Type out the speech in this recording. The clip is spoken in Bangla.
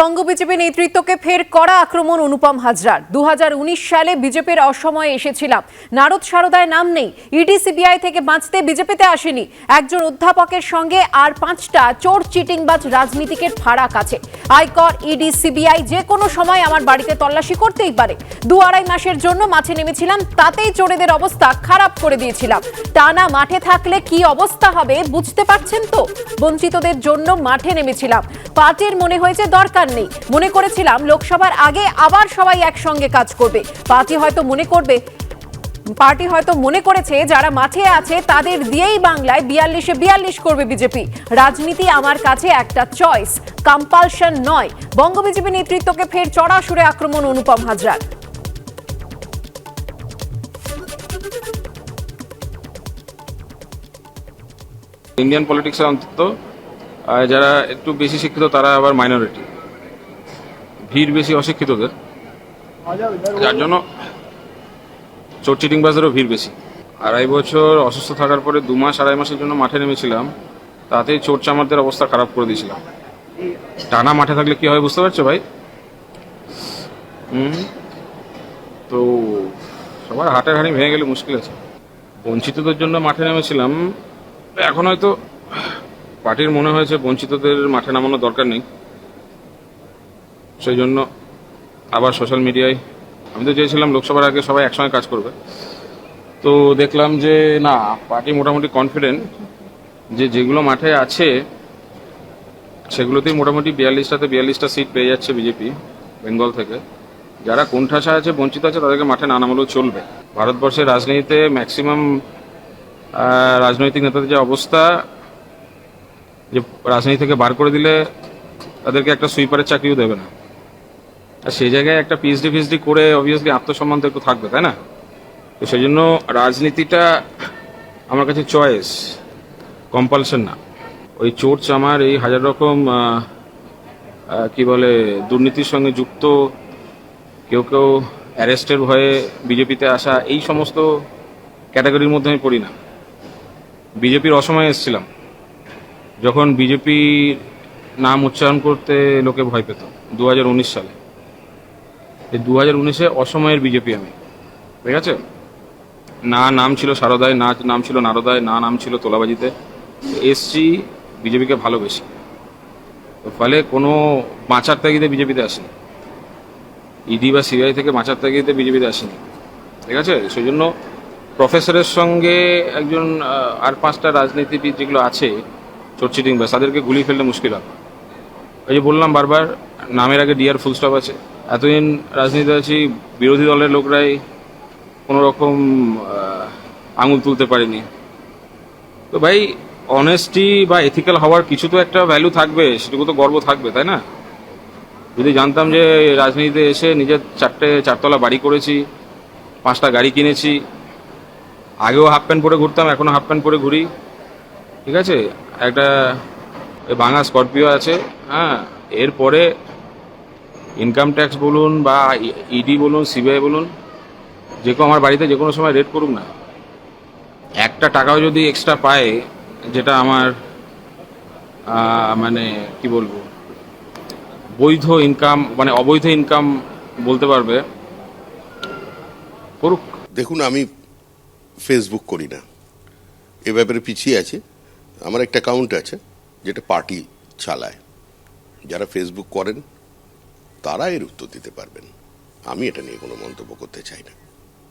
বঙ্গ বিজেপি নেতৃত্বকে ফের কড়া আক্রমণ অনুপম হাজরার। দু সালে বিজেপির অসময়ে এসেছিলাম। নারদ সারদায় নাম নেই। ইডি, সিবিআই থেকে বাঁচতে বিজেপিতে আসেনি। একজন অধ্যাপকের সঙ্গে আর পাঁচটা চোর চিটিংবাজ রাজনীতিকের ফারাক আছে। আয়কর, ইডি, সিবিআই যে কোনো সময় আমার বাড়িতে তল্লাশি করতেই পারে। দু আড়াই মাসের জন্য মাঠে নেমেছিলাম, তাতেই চোরেদের অবস্থা খারাপ করে দিয়েছিলাম। টানা মাঠে থাকলে কি অবস্থা হবে বুঝতে পারছেন তো? বঞ্চিতদের জন্য মাঠে নেমেছিলাম। পার্টির মনে হয়েছে দরকার নেই। মনে করেছিলাম লোকসভার আগে আবার সবাই একসঙ্গে কাজ করবে। পার্টি হয়তো মনে করবে, পার্টি হয়তো মনে করেছে যারা মাঠে আছে তাদের দিয়েই বাংলায় বিয়াল্লিশে বিয়াল্লিশ করবে বিজেপি। রাজনীতি আমার কাছে একটা চয়েস কম্পালশন নয়। বঙ্গ বিজেপি নেতৃত্বকে ফের চড়া সুরে আক্রমণ অনুপম হাজরার। ইন্ডিয়ান পলিটিক্সে অন্তত যারা একটু বেশি শিক্ষিত তারা আবার মাইনরিটি ভিড় বেশি অশিক্ষিতদের। যার জন্য চোর চিটিংবাজদেরও ভিড় বেশি। আড়াই বছর অসুস্থ থাকার পরে দু মাস, আড়াই মাসের জন্য মাঠে নেমেছিলাম। তাতেই চোর চামারদের অবস্থা খারাপ করে দিয়েছিলাম। টানা মাঠে থাকলে কি হয় বুঝতে পারছ ভাই? হুম। তো সবার হাটের হাড়ি ভেঙে গেলে মুশকিল আছে। বঞ্চিতদের জন্য মাঠে নেমেছিলাম। এখন হয়তো পার্টির মনে হয়েছে বঞ্চিতদের মাঠে নামানোর দরকার নেই। সেই জন্য আবার সোশ্যাল মিডিয়ায় আমি তো চেয়েছিলাম লোকসভার আগে সবাই একসঙ্গে কাজ করবে। তো দেখলাম যে না পার্টি মোটামুটি কনফিডেন্ট যে যেগুলো মাঠে আছে, সেগুলোতেই মোটামুটি বিয়াল্লিশটাতে বিয়াল্লিশটা সিট পেয়ে যাচ্ছে বিজেপি বেঙ্গল থেকে। যারা কোণঠাসা আছে, বঞ্চিত আছে, তাদেরকে মাঠে না নামালেও চলবে। ভারতবর্ষের রাজনীতিতে ম্যাক্সিমাম রাজনৈতিক নেতাদের যে অবস্থা, যে রাজনীতি থেকে বার করে দিলে তাদেরকে একটা সুইপারের চাকরিও দেবে না। আর সেই জায়গায় একটা পিএইচডি ফিএইচডি করে অবভিয়াসলি আত্মসম্মান তো একটু থাকবে, তাই না? তো সেই জন্য রাজনীতিটা আমার কাছে চয়েস কম্পালশন না। ওই চোর চামার এই হাজার রকম কি বলে, দুর্নীতির সঙ্গে যুক্ত, কেউ কেউ অ্যারেস্টের ভয়ে বিজেপিতে আসা, এই সমস্ত ক্যাটাগরির মধ্যে আমি পড়ি না। বিজেপির অসময়ে এসেছিলাম। যখন বিজেপির নাম উচ্চারণ করতে লোকে ভয় পেত, দু হাজার উনিশ সালে। এই দু হাজার উনিশে অসময়ের বিজেপি আমি। ঠিক আছে? না নাম ছিল সারদায়, না নাম ছিল নারদায়, না নাম ছিল তোলাবাজিতে। এসছি বিজেপিকে ভালোবেসি। ফলে কোনো বাঁচার তাগিদে বিজেপিতে আসেনি। ইডি বা সিবিআই থেকে বাঁচার তাগিদে বিজেপিতে আসেনি। ঠিক আছে? সেই জন্য প্রফেসরের সঙ্গে একজন আর পাঁচটা রাজনীতিবিদ যেগুলো আছে চোরচিটিং ব্যাস, তাদেরকে গুলি ফেললে মুশকিল হবে ওই যে বললাম বারবার, নামের আগে ডিয়ার ফুল স্টপ আছে। এতদিন রাজনীতিতে আছি, বিরোধী দলের লোকরাই কোনো রকম আঙুল তুলতে পারেনি। তো ভাই অনেস্টি বা এথিক্যাল হওয়ার কিছু তো একটা ভ্যালু থাকবে, সেটুকু তো গর্ব থাকবে, তাই না? যদি জানতাম যে রাজনীতিতে এসে নিজের চারটে, চারতলা বাড়ি করেছি, পাঁচটা গাড়ি কিনেছি, আগেও হাফ প্যান্ট পরে ঘুরতাম এখনও হাফ প্যান্ট পরে ঘুরি, ঠিক আছে? একটা ভাঙা স্করপিও আছে হ্যাঁ এরপরে ইনকাম ট্যাক্স বলুন বা ইডি বলুন সিবিআই বলুন, যে কেউ আমার বাড়িতে যে কোনো সময় রেড করুক না, একটা টাকাও যদি এক্সট্রা পায়, যেটা আমার মানে কি বলব, বৈধ ইনকাম মানে অবৈধ ইনকাম বলতে পারবে, করুক। দেখুন, আমি ফেসবুক করি না। এ ব্যাপারে পিছিয়ে আছে। আমার একটা অ্যাকাউন্ট আছে, যেটা পার্টি চালায়। যারা ফেসবুক করেন তারা এর উত্তর দিতে পারবেন। আমি এটা নিয়ে কোনো মন্তব্য করতে চাই না।